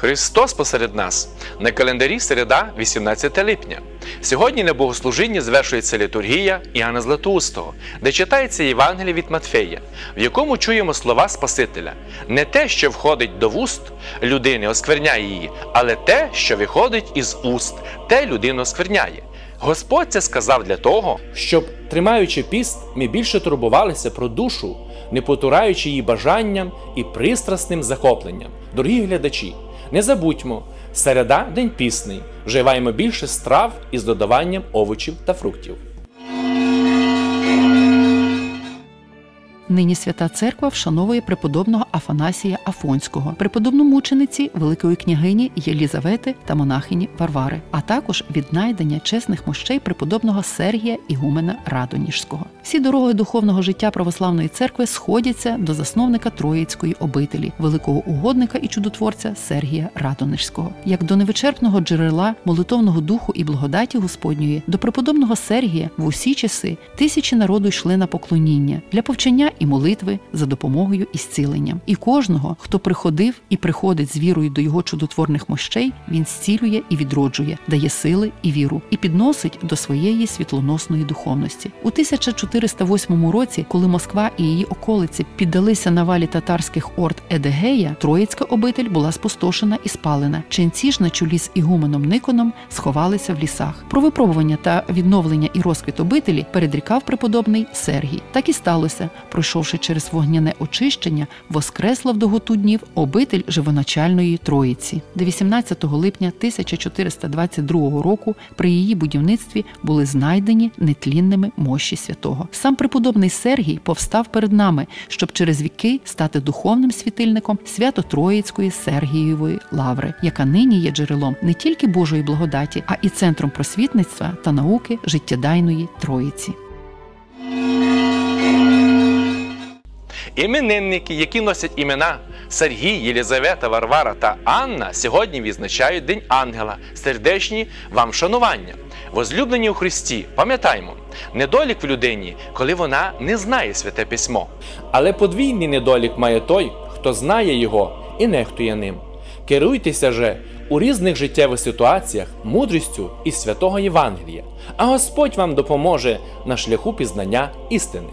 Христос посеред нас на календарі середа, 18 липня. Сьогодні на богослужінні звершується літургія Іоанна Златоустого, де читається Євангеліє від Матфея, в якому чуємо слова Спасителя: не те, що входить до вуст людини, оскверняє її, але те, що виходить із уст, те людину оскверняє. Господь це сказав для того, щоб, тримаючи піст, ми більше турбувалися про душу, не потураючи її бажанням і пристрасним захопленням. Дорогі глядачі, не забудьмо, середа день пісний, вживаємо більше страв із додаванням овочів та фруктів. Нині свята церква вшановує преподобного Афанасія Афонського, преподобну мучениці Великої княгині Єлізавети та монахині Варвари, а також віднайдення чесних мощей преподобного Сергія Ігумена Радоніжського. Всі дороги духовного життя православної церкви сходяться до засновника Троїцької обителі, великого угодника і чудотворця Сергія Радонежського, як до невичерпного джерела молитовного духу і благодаті Господньої, до преподобного Сергія в усі часи тисячі народу йшли на поклоніння. Для повчення і молитви за допомогою і зціленням. І кожного, хто приходив і приходить з вірою до його чудотворних мощей, він зцілює і відроджує, дає сили і віру, і підносить до своєї світлоносної духовності. У 1408 році, коли Москва і її околиці піддалися навалі татарських орд Едегея, Троїцька обитель була спустошена і спалена. Ченці ж на чолі з ігуменом Никоном сховалися в лісах. Про випробування та відновлення і розквіт обителі передрікав преподобний Сергій. Так і сталося. Пройшовши через вогняне очищення, воскресла в доготу днів обитель живоначальної Троїці, де 18 липня 1422 року при її будівництві були знайдені нетлінними мощі святого. Сам преподобний Сергій повстав перед нами, щоб через віки стати духовним світильником свято-троїцької Сергієвої лаври, яка нині є джерелом не тільки Божої благодаті, а і центром просвітництва та науки життєдайної Троїці. Іменинники, які носять імена Сергій, Єлізавета, Варвара та Анна, сьогодні відзначають День Ангела, сердечні вам шанування. Возлюблені у Христі, пам'ятаймо, недолік в людині, коли вона не знає святе письмо. Але подвійний недолік має той, хто знає його і нехтує ним. Керуйтеся же у різних життєвих ситуаціях мудрістю із святого Євангелія, а Господь вам допоможе на шляху пізнання істини.